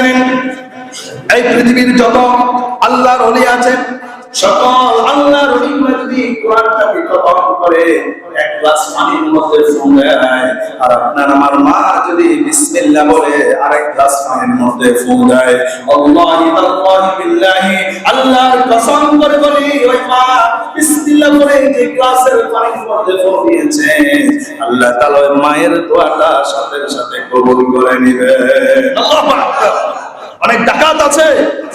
হাজিরিন এই পৃথিবীর যত আল্লাহর অলি আছে সকল আল্লাহর যদি কোরআনটাকে খতম করে, এক গ্লাস পানির মধ্যে দেয়, আর আপনার আমার মা যদি বিসমিল্লাহ বলে, আরেক গ্লাস পানির মধ্যে আল্লাহি তাল্লাহি বিল্লাহি, আল্লাহর কসম করে বলি, ওই মা বিসমিল্লাহ বলে যে গ্লাসের পানির মধ্যে আল্লাহ তাআলা ওই মায়ের দোয়াটা সাথে সাথে কবুল করে নেবে। আল্লাহু আকবার। অনেক ডাকাত আছে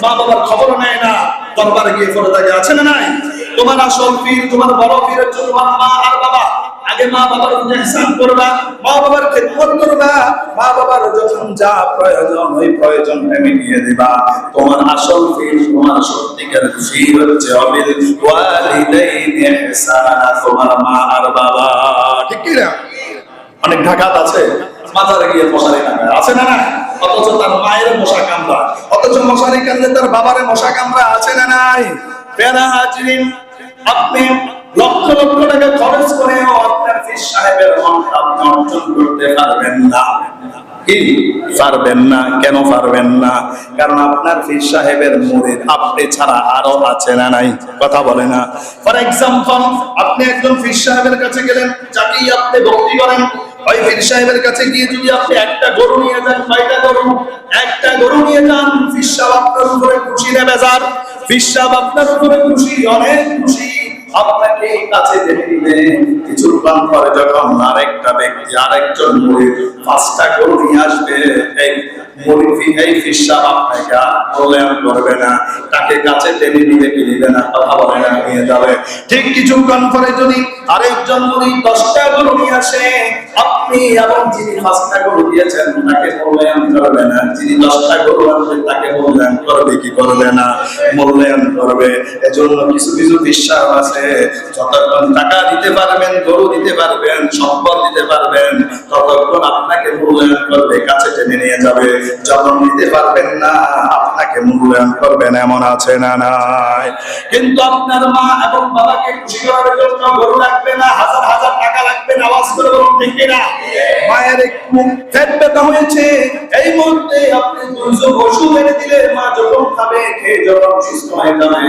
মা বাবার খবর নেয় না। দরবারে গিয়ে থাকে, আছে না নাই? তোমার আসল পীর, তোমার বড় পীরের জন্য তোমার মা আর বাবা। আগে মা বাবার ইহসান করবা, মা বাবার খেদমত করবা। মা বাবার যখন যা প্রয়োজন, ওই প্রয়োজনটা মিটিয়ে দিবা। তোমার আসল পীর, তোমার সত্যিকার পীর হচ্ছে অবিল ওয়ালিদাইনি ইহসানা তোমার মা আর বাবা। ঠিক কি না? অনেক ঢাকাত আছে, মাজারে গিয়ে মশারি কামড়ায় আছে না না অথচ তার মায়ের মশা কামড়া। অথচ মশারি কামড়ে তার বাবারে মশা কামড়া আছে না নাই? আপনি লক্ষ লক্ষ টাকা খরচ করেও আপনার সাহেবের মনটা অর্জন করতে পারবেন না। পারবেন না, কেন পারবেন না? কারণ আপনার ফির সাহেবের মুরিদ আপনি ছাড়া আরও আছে না নাই। কথা বলে না। ফর এক্সাম্পল আপনি একজন ফির সাহেবের কাছে গেলেন, যাকেই আপনি ভক্তি করেন ওই ফির সাহেবের কাছে গিয়ে যদি আপনি একটা গরু নিয়ে যান গরু? একটা গরু নিয়ে যান সাহেব আপনার উপরে খুশি সাহেব আপনার উপরে খুশি, অনেক খুশি। আপনাকে কাছে পরে যখন আরেকটা ব্যক্তি, আরেকজন পাঁচটা গরু নিয়ে আসবে। করবে করবে না। যিনি মূল্যায়ন করবে এজন্য কিছু কিছু বিশ্বাস আছে। যতক্ষণ টাকা দিতে পারবেন, গরু দিতে পারবেন, সম্পদ দিতে পারবেন, ততক্ষণ আপনাকে মূল্যায়ন করবে কাছে টেনে নিয়ে যাবে। যখন দিতে পারবেন না, আপনাকে মূল্যায়ন করবেন, এমন আছে না নাই। কিন্তু আপনার মা এবং বাবাকে খুশি করার জন্য গরু লাগবে না, হাজার হাজার টাকা লাগবে না, আওয়াজ করে বলুন, ঠিক কিনা মায়ের একটু পেট ব্যথা হয়েছে। এই মুহূর্তে আপনি দুইশো ওষুধ এনে দিলে মা যখন খাবে খেয়ে যখন সুস্থ হয়ে যাবে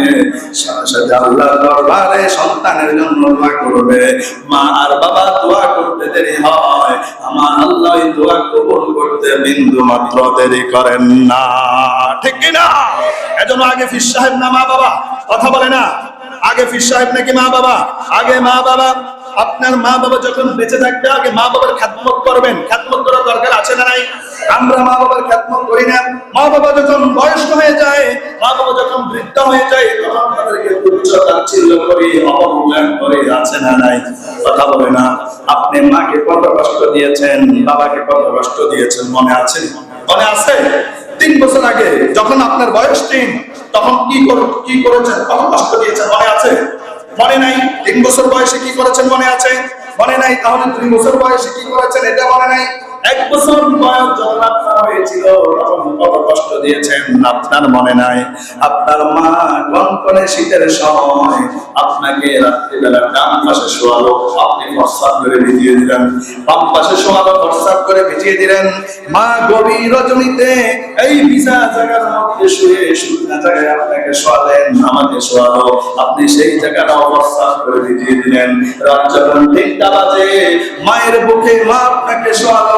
সাথে আল্লাহ দরবারে সন্তানের জন্য দোয়া করবে। মা আর বাবা দোয়া করতে দেরি হয়। আমার আল্লাহ দোয়া কবুল করতে বিন্দু মাত্র দেরি করেন না। ঠিক এজন্য আগে ফির সাহেব না, মা বাবা। কথা বলে না। আগে ফির সাহেব নাকি মা বাবা? আগে মা বাবা। আপনার মা বাবা যখন বেঁচে থাকবে, আগে মা বাবার খ্যাতমত করবেন। খ্যাতমত করার দরকার আছে না নাই? আমরা মা বাবার খ্যাতমত করি না। মা বাবা যখন বয়স্ক হয়ে যায়, মা বাবা যখন বৃদ্ধ হয়ে যায়, তখন করি আছে না নাই? কথা বলে না। আপনি মাকে কত কষ্ট দিয়েছেন, বাবাকে কত কষ্ট দিয়েছেন, মনে আছে? মনে আছে, তিন বছর আগে যখন আপনার বয়স তিন, তখন কি কি করেছেন? কত কষ্ট দিয়েছেন? মনে আছে? মনে নাই? তিন বছর বয়সে কি করেছেন? মনে আছে? মনে নাই? তাহলে তিন বছর বয়সে কি করেছেন? এটা মনে নাই? এক বছর বয়স হয়েছিল কত কষ্ট দিয়েছেন, আপনার মনে নাই? আপনার মা কনকনে শীতের সময় আপনাকে রাত্রিবেলা ডান পাশে শোয়ালো, আপনি প্রস্তাব করে ভিজিয়ে দিলেন। বাম পাশে শোয়ালো প্রস্তাব করে ভিজিয়ে দিলেন। মা গভীর রজনীতে এই ভিজা জায়গার মধ্যে শুয়ে শুকনা জায়গায় আপনাকে শোয়ালেন আমাকে শোয়ালো। আপনি সেই জায়গাটা প্রস্তাব করে ভিজিয়ে দিলেন। রাত যখন তিনটা বাজে, মায়ের বুকে মা আপনাকে শোয়ালো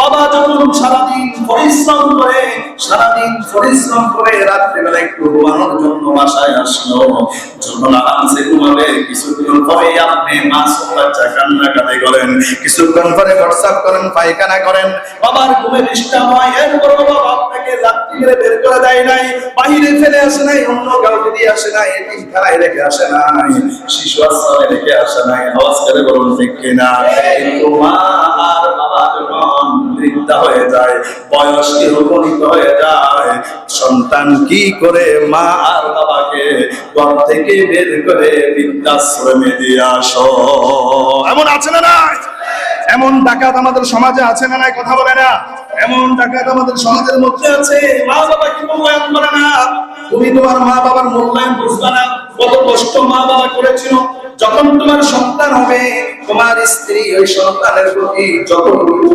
বাবা যখন সারাদিন পরিশ্রম করে, সারাদিন পরিশ্রম করে রাত্রিবেলা একটু ঘুমানোর জন্য বাসায় আসলো। যখন আরামসে ঘুমাবে, কিছুক্ষণ পরে আপনি মাছ বাচ্চা কান্নাকাটি করেন কিছুক্ষণ পরে হোয়াটসঅ্যাপ করেন, পায়খানা করেন। বাবার ঘুমে ডিস্টার্ব হয়, এরপর বাবা আপনাকে রাত্রি মেরে বের করে দেয় নাই বাহিরে ফেলে আসে নাই, অন্য কাউকে দিয়ে আসে নাই এটিম খানায় রেখে আসে নাই, শিশু আশ্রমে রেখে আসে নাই। আওয়াজ করে বলুন ঠিক কিনা? আর বাবা যখন বৃদ্ধা হয়ে যায় বয়সকে উপনীত হয়ে যায়। সন্তান কি করে মা আর বাবাকে ঘর থেকে বের করে বৃদ্ধাশ্রমে দিয়ে আসো? এমন আছে না নাই? এমন ডাকাত আমাদের সমাজে আছে না নাই? কথা বলে না। এমন ডাকাত আমাদের সমাজের মধ্যে আছে। মা বাবা কি মূল্যায়ন করে না? তুমি তোমার মা বাবার মূল্যায়ন বুঝবে না। কত কষ্ট মা বাবা করেছিল। যখন তোমার সন্তান হবে, তোমার স্ত্রী ওই সন্তানের প্রতি যতটুকু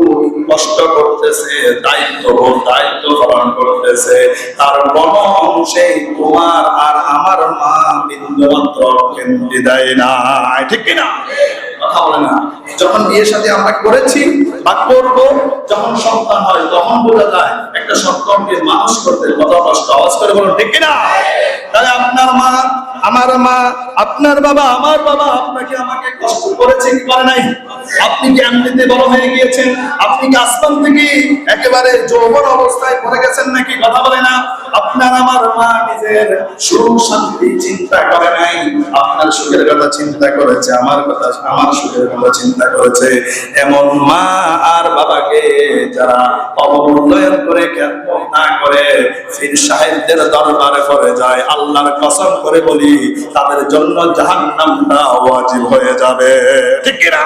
কষ্ট করতেছে, দায়িত্ব দায়িত্ব পালন করতেছে, তার কোনো অংশে তোমার আর আমার মা বিন্দুমাত্র কেন্দ্রে দেয় না ঠিক কথা না। যখন বিয়ে সাথে আমরা করেছি বা করব, যখন সন্তান হয়, তখন বোঝা যায়, একটা সন্তানকে মানুষ করতে কত কষ্ট। আওয়াজ করে বলুন, ঠিক কিনা তাহলে আপনার মা আমার মা, আপনার বাবা, আমার বাবা আপনাকে আমাকে কষ্ট করেছে কি করে নাই। আপনি কি এমনিতে বড় হয়ে গিয়েছেন? আপনি কি আসমান থেকে একেবারে যৌবন অবস্থায় পড়ে গেছেন নাকি? কথা বলে না। আপনার আমার মা নিজের সুখ শান্তি চিন্তা করে নাই। আপনার সুখের কথা চিন্তা করেছে, আমার কথা আমার সুখের কথা চিন্তা করেছে। এমন মা আর বাবাকে যারা অবমূল্যায়ন করে খ্যাত না করে ফির সাহেবদের দরবারে পড়ে যায়। আল্লাহর কসম করে বলি, তাদের জন্য জাহান্নামটা ওয়াজিব হয়ে যাবে। ঠিক না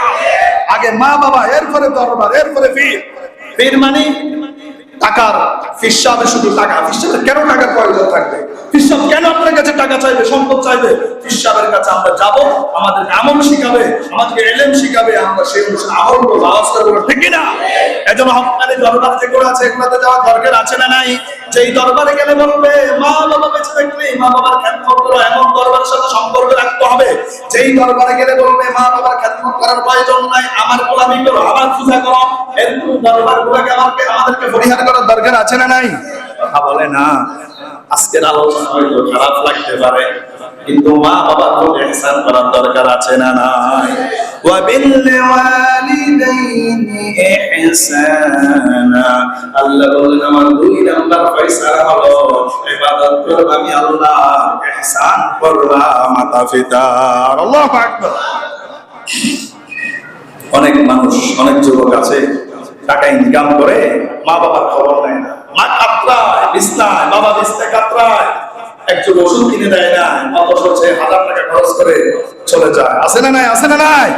আগে মা বাবা, এরপরে দরবার, এরপরে ফির ফির মানে? টাকার ফিসাবে শুধু টাকা। ফিসাবের কেন টাকার প্রয়োজন থাকবে? ফিসাব কেন আপনার কাছে টাকা চাইবে, সম্পদ চাইবে? ফিসাবের কাছে আমরা যাব আমাদের এমন শিখাবে, আমাদেরকে এলেম শিখাবে, আমরা সেই অনুসারে আমল করব। আওয়াজ করব ঠিক না এজন্য হকানি দরবার আছে দরকার আছে না নাই? যেই দরবারে গেলে বলবে, মা বাবা বেঁচে থাকলে মা বাবার এমন দরবারের সাথে সম্পর্ক রাখতে হবে। যেই দরবারে গেলে বলবে, মা বাবার করার প্রয়োজন নাই, আমার গোলামি করো, আমার পূজা করো, এরকম দরবার আমাকে, আমাদেরকে পরিহার করার দরকার আছে না নাই? কথা বলে না। আজকের আলোচনা হয়তো খারাপ লাগতে পারে, কিন্তু মা বাবার প্রতি ইহসান করার দরকার আছে না নাই? অনেক মানুষ, অনেক যুবক আছে, টাকা ইনকাম করে মা বাবার খবর নেয় না। মা কাতরায়, বিছনায়, বাবা বিছনায় কাতরায়। একজন ওষুধ কিনে দেয় না, অথচ সে হাজার টাকা খরচ করে চলে যায়। আছে না নাই? আছে না নাই?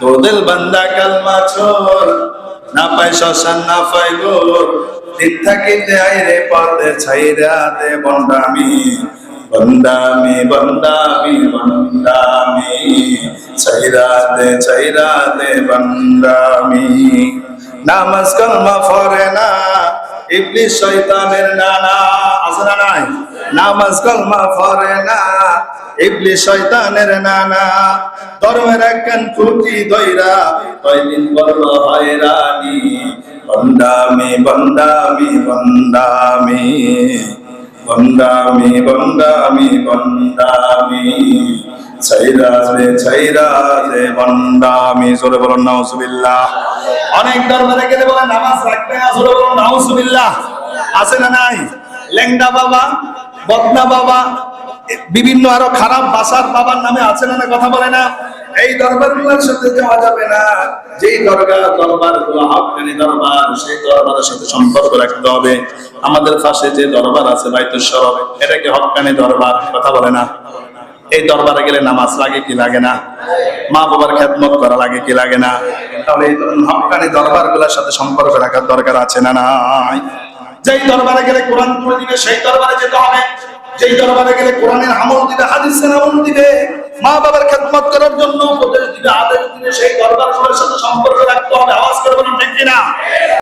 তো দিল বান্দা কালমা ছোর না পাই শ্মশান, না পাই গোর। দিন থাকিতে আইরে পথে ছাইরা দে বন্ডামি বন্দামি বন্দামি বন্দামি। ছাইরা দে ছাইরা দে বন্দামি। নামাজ কলমা ফরে না, ইবলিস শয়তানের নানা। আছে না নাই? নামাজ কলমা ফরে না ইবলিস শয়তানের নানা, ধর্মের একখান খুঁটি দইরা কয়দিন বড় হয়রানি বন্দামি বন্দামি বন্দামি বন্দামি বন্দামি বন্দামি। অনেক দরবারে গেলে নামাজ আছে না নাই? বাবা, বদনা বাবা বিভিন্ন আরও খারাপ ভাষার বাবার নামে আছে না না কথা বলে না। এই দরবারগুলোর সাথে যাওয়া যাবে না। যেই দরগা দরবারগুলো হকানি দরবার, সেই দরবারের সাথে সম্পর্ক রাখতে হবে। আমাদের পাশে যে দরবার আছে বাইতুশ্বর এটা কি হকানি দরবার কথা বলে না। এই দরবারে গেলে নামাজ লাগে কি লাগে না? মা বাবার খেদমত করা লাগে কি লাগে না? তাহলে এই হকানি দরবারগুলোর সাথে সম্পর্ক রাখার দরকার আছে না নাই? যেই দরবারে গেলে কোরআন পড়ে দিবে, সেই দরবারে যেতে হবে। যেই দরবারে গেলে কোরআনের আমল দিবে, হাদিসের আমল দিবে মা বাবার খেদমত করার জন্য উপদেশ দিবে, আদেশ দিবে, সেই দরবার সবার সাথে সম্পর্ক রাখতে হবে, আওয়াজ করবেন ঠিক কিনা?